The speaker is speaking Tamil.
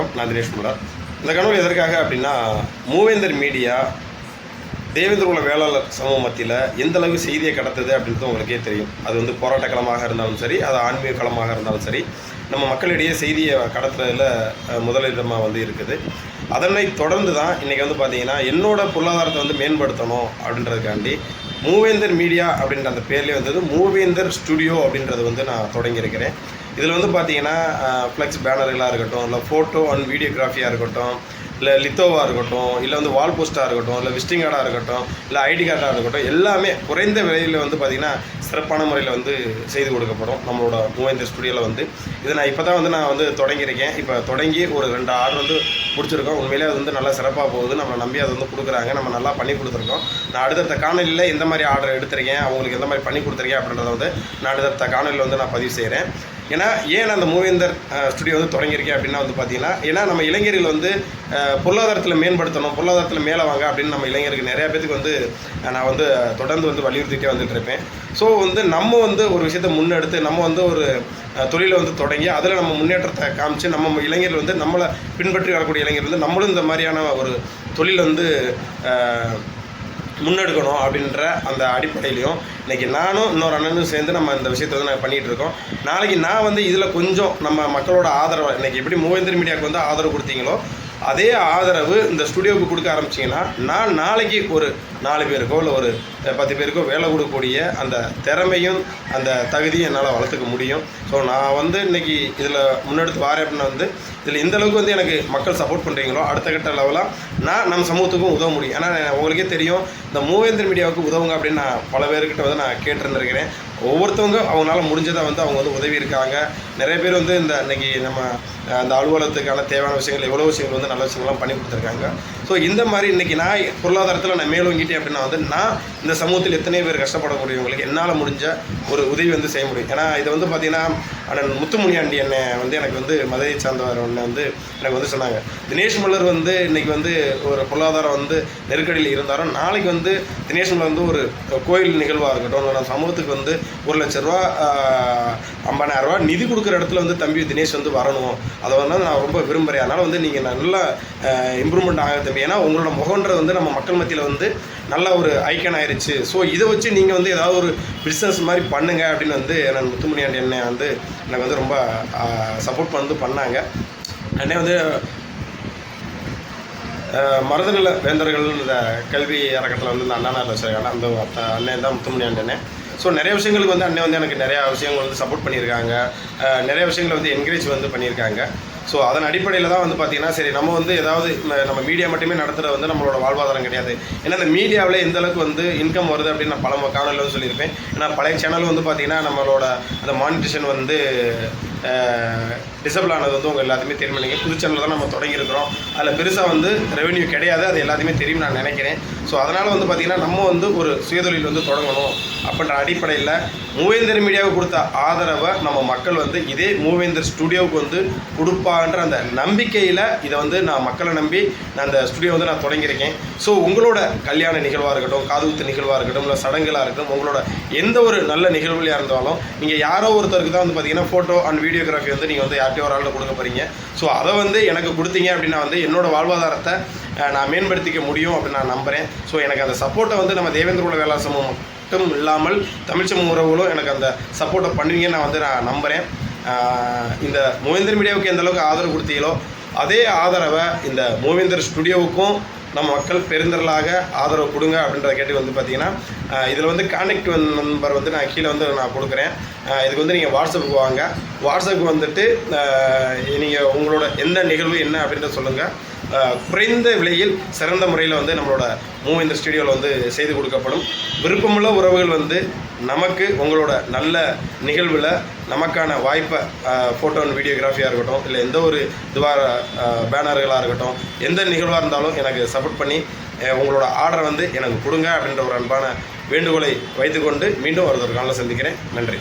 வணக்கம் நான் தினேஷ் குமார். இந்த கனவு எதற்காக அப்படின்னா மூவேந்தர் மீடியா தேவேந்திர குல வேளாளர் சமூக மத்தியில் எந்த அளவுக்கு செய்தியை கடத்துது அப்படின்றது உங்களுக்கே தெரியும். அது வந்து போராட்ட களமாக இருந்தாலும் சரி அது ஆன்மீக களமாக இருந்தாலும் சரி நம்ம மக்களிடையே செய்தியை கடத்துறதுல முதலிடமாக வந்து இருக்குது. அதனை தொடர்ந்து தான் இன்றைக்கி வந்து பார்த்திங்கன்னா என்னோட பொருளாதாரத்தை வந்து மேம்படுத்தணும் அப்படின்றதுக்காண்டி மூவேந்தர் மீடியா அப்படின்ற அந்த பேர்லேயே வந்தது மூவேந்தர் ஸ்டுடியோ அப்படின்றது வந்து நான் தொடங்கியிருக்கிறேன். இதில் வந்து பார்த்தீங்கன்னா ஃப்ளெக்ஸ் பேனர்களாக இருக்கட்டும் இல்லை ஃபோட்டோ அண்ட் வீடியோகிராஃபியாக இருக்கட்டும் இல்லை லித்தோவாக இருக்கட்டும் இல்லை வந்து வால் போஸ்ட்டாக இருக்கட்டும் இல்லை விசிட்டிங் கார்டாக இருக்கட்டும் இல்லை ஐடி கார்டாக இருக்கட்டும் எல்லாமே குறைந்த விலையில் வந்து பார்த்திங்கன்னா சிறப்பான முறையில் வந்து செய்து கொடுக்கப்படும் நம்மளோட மூவேந்தர் ஸ்டுடியோவில் வந்து. இதை நான் இப்போ தான் வந்து நான் வந்து தொடங்கியிருக்கேன். இப்போ தொடங்கி ஒரு ரெண்டு ஆர்டர் வந்து பிடிச்சிருக்கோம் உண்மையிலே அது வந்து நல்லா சிறப்பாக போகுது. நம்மளை நம்பி அதை வந்து கொடுக்குறாங்க. நம்ம நல்லா பண்ணி கொடுத்துருக்கோம். நான் அடுத்தடுத்த காணொலியில் எந்த மாதிரி ஆர்டர் எடுத்திருக்கேன். அவங்களுக்கு எந்த மாதிரி பண்ணி கொடுத்துருக்கேன் அப்படின்றத வந்து நான் அடுத்தடுத்த காணொலியில் வந்து நான் பதிவு செய்கிறேன் ஏன்னா ஏன் அந்த மூவேந்தர் ஸ்டுடியோ வந்து தொடங்கியிருக்கேன் அப்படின்னா வந்து பார்த்தீங்கன்னா ஏன்னா நம்ம இளைஞர்கள் வந்து பொருளாதாரத்தில் மேம்படுத்தணும் பொருளாதாரத்தில் மேலே வாங்க அப்படின்னு நம்ம இளைஞருக்கு நிறையா பேத்துக்கு வந்து நான் வந்து தொடர்ந்து வந்து வலியுறுத்திட்டே வந்துட்டு இருப்பேன். ஸோ வந்து நம்ம வந்து ஒரு விஷயத்தை முன்னெடுத்து நம்ம வந்து ஒரு தொழிலை வந்து தொடங்கி அதில் நம்ம முன்னேற்றத்தை காமிச்சு நம்ம இளைஞர்கள் வந்து நம்மளை பின்பற்றி வரக்கூடிய இளைஞர் வந்து நம்மளும் இந்த மாதிரியான ஒரு தொழில் வந்து முன்னெடுக்கணும் அப்படின்ற அந்த அடிப்படையிலையும் இன்றைக்கி நானும் இன்னொரு அண்ணனும் சேர்ந்து நம்ம இந்த விஷயத்தை வந்து நாங்கள் பண்ணிகிட்டு இருக்கோம். நாளைக்கு நான் வந்து இதில் கொஞ்சம் நம்ம மக்களோட ஆதரவை இன்றைக்கி எப்படி மூவேந்தர் மீடியாவுக்கு வந்து ஆதரவு கொடுத்தீங்களோ அதே ஆதரவு இந்த ஸ்டுடியோவுக்கு கொடுக்க ஆரம்பிச்சிங்கன்னா நான் நாளைக்கு ஒரு நாலு பேருக்கோ இல்லை ஒரு பத்து பேருக்கோ வேலை கொடுக்கக்கூடிய அந்த திறமையும் அந்த தகுதியும் என்னால் வளர்த்துக்க முடியும். ஸோ நான் வந்து இன்றைக்கி இதில் முன்னெடுத்து வாரேன் வந்து இதில் எந்த அளவுக்கு வந்து எனக்கு மக்கள் சப்போர்ட் பண்ணுறீங்களோ அடுத்த கட்ட லெவலாக நான் நம்ம சமூகத்துக்கும் உதவ முடியும். ஏன்னா உங்களுக்கே தெரியும் இந்த மூவேந்தர் மீடியாவுக்கு உதவுங்க அப்படின்னு நான் பல பேர்கிட்ட வந்து நான் கேட்டிருந்துருக்கிறேன் ஒவ்வொருத்தவங்க அவங்களால முடிஞ்சதை வந்து அவங்க வந்து உதவி இருக்காங்க. நிறைய பேர் வந்து இந்த இன்னைக்கு நம்ம அந்த அலுவலகத்துக்கான தேவையான விஷயங்கள் எவ்வளோ விஷயங்கள் வந்து நல்ல விஷயங்கள்லாம் பண்ணி கொடுத்துருக்காங்க. ஸோ இந்த மாதிரி இன்றைக்கி நான் பொருளாதாரத்தில் நான் மேலோங்கிட்டேன் அப்படின்னா வந்து நான் இந்த சமூகத்தில் எத்தனை பேர் கஷ்டப்படக்கூடியவங்களுக்கு என்னால் முடிஞ்ச ஒரு உதவி வந்து செய்ய முடியும். ஏன்னா இது வந்து பார்த்தீங்கன்னா அண்ணன் முத்துமுனியாண்டி அண்ணன் வந்து எனக்கு வந்து மதுரை சார்ந்தவர் ஒன்று வந்து எனக்கு வந்து சொன்னாங்க. தினேஷ் மல்லர் வந்து இன்றைக்கி வந்து ஒரு பொருளாதாரம் வந்து நெருக்கடியில் இருந்தாலும் நாளைக்கு வந்து தினேஷ் மலர் வந்து ஒரு கோயில் நிகழ்வாக இருக்கட்டும் நான் சமூகத்துக்கு வந்து ஒரு லட்ச ரூபா ஐம்பதாயிரம் ரூபா நிதி கொடுக்குற இடத்துல வந்து தம்பி தினேஷ் வந்து வரணும். அதை வந்து நான் ரொம்ப விரும்புகிறேன் அதனால் வந்து நீங்கள் நல்லா இம்ப்ரூவ்மெண்ட் ஆக தம்பி. ஏன்னா உங்களோட முகன்றது வந்து நம்ம மக்கள் மத்தியில் வந்து நல்ல ஒரு ஐக்கன் ஆயிடுச்சு ஸோ இதை வச்சு நீங்கள் வந்து ஏதாவது ஒரு பிஸ்னஸ் மாதிரி பண்ணுங்க அப்படின்னு வந்து நான் முத்துமணியாண்டி அண்ணன் வந்து எனக்கு வந்து ரொம்ப சப்போர்ட் வந்து பண்ணாங்க. அண்ணன் வந்து மருதநில வேந்தர்கள் இந்த கல்வி அறக்கட்டளை வந்து இந்த அண்ணா வச்சிருக்காங்க. அந்த அண்ணன் தான் முத்துமணி அண்ணன் ஸோ நிறைய விஷயங்களுக்கு வந்து அண்ணன் வந்து எனக்கு நிறையா விஷயங்கள் வந்து சப்போர்ட் பண்ணியிருக்காங்க. நிறைய விஷயங்களை வந்து என்கரேஜ் வந்து பண்ணியிருக்காங்க. ஸோ அதன் அடிப்படையில் தான் வந்து பார்த்தீங்கன்னா சரி நம்ம வந்து ஏதாவது நம்ம மீடியா மட்டுமே நடத்துகிற வந்து நம்மளோட வாழ்வாதாரம் கிடையாது. ஏன்னா இந்த மீடியாவில் எந்த அளவுக்கு வந்து இன்கம் வருது அப்படின்னு நான் பல காணொலியில் சொல்லியிருப்பேன். ஏன்னா பழைய சேனல் வந்து பார்த்தீங்கன்னா நம்மளோட அந்த மானிட்டேஷன் வந்து டிசபிள் ஆனது வந்து உங்கள் எல்லாத்தையுமே தெரியும் நீங்கள் புது சேனல் தான் நம்ம தொடங்கியிருக்கிறோம். அதில் பெருசாக வந்து ரெவென்யூ கிடையாது. அது எல்லாத்தையுமே தெரியும் நான் நினைக்கிறேன். ஸோ அதனால் வந்து பார்த்திங்கன்னா நம்ம வந்து ஒரு சுயதொழில் வந்து தொடங்கணும் அப்படின்ற அடிப்படையில் மூவேந்தர் மீடியாவுக்கு கொடுத்த ஆதரவை நம்ம மக்கள் வந்து இதே மூவேந்தர் ஸ்டுடியோவுக்கு வந்து கொடுப்பான்ற அந்த நம்பிக்கையில் இதை வந்து நான் மக்களை நம்பி நான் அந்த ஸ்டுடியோ வந்து நான் தொடங்கியிருக்கேன். ஸோ உங்களோட கல்யாண நிகழ்வாக இருக்கட்டும் காதுகுத்து நிகழ்வாக இருக்கட்டும் இல்லை சடங்குகளாக இருக்கட்டும் உங்களோட எந்த ஒரு நல்ல நிகழ்வுலையாக இருந்தாலும் நீங்கள் யாரோ ஒருத்தருக்கு தான் வந்து பார்த்தீங்கன்னா ஃபோட்டோ அண்ட் வீடியோகிராஃபி வந்து நீங்கள் வந்து யார்கிட்டயோ ஒரு ஆள்கிட்ட கொடுக்க போகிறீங்க ஸோ அதை வந்து எனக்கு கொடுத்தீங்க அப்படின்னா வந்து என்னோட வாழ்வாதாரத்தை நான் மேம்படுத்திக்க முடியும் அப்படின்னு நான் நம்புகிறேன் ஸோ எனக்கு அந்த சப்போர்ட்டை வந்து நம்ம தேவேந்திர குல சமூகம் மட்டும் இல்லாமல் தமிழ் சமூக உறவுகளும் எனக்கு அந்த சப்போர்ட்டை பண்ணுவீங்கன்னு நான் வந்து நான் நம்புகிறேன் இந்த மோவேந்தர் மீடியாவுக்கு எந்த அளவுக்கு ஆதரவு கொடுத்தீங்களோ அதே ஆதரவை இந்த மோவேந்தர் ஸ்டுடியோவுக்கும் நம்ம மக்கள் பெருந்திரளாக ஆதரவு கொடுங்க அப்படின்றத கேட்டு வந்து பார்த்தீங்கன்னா இதில் வந்து கான்டாக்ட் நம்பர் வந்து நான் கீழே வந்து நான் கொடுக்குறேன். இதுக்கு வந்து நீங்கள் வாட்ஸ்அப்புக்கு வாங்க. வாட்ஸ்அப்புக்கு வந்துட்டு நீங்கள் உங்களோட எந்த நிகழ்வு என்ன அப்படின்றத சொல்லுங்கள் குறைந்த விலையில் சிறந்த முறையில் வந்து நம்மளோட மூவேந்தர் ஸ்டுடியோவில் வந்து செய்து கொடுக்கப்படும். விருப்பமுள்ள உறவுகள் வந்து நமக்கு உங்களோட நல்ல நிகழ்வில் நமக்கான வாய்ப்பை ஃபோட்டோ அண்ட் வீடியோகிராஃபியாக இருக்கட்டும் இல்லை எந்த ஒரு இதுவாக பேனர்களாக இருக்கட்டும் எந்த நிகழ்வாக இருந்தாலும் எனக்கு சப்போர்ட் பண்ணி உங்களோட ஆர்டரை வந்து எனக்கு கொடுங்க அப்படின்ற ஒரு அன்பான வேண்டுகோளை வைத்துக்கொண்டு மீண்டும் ஒருத்தர் காலையில் சந்திக்கிறேன். நன்றி.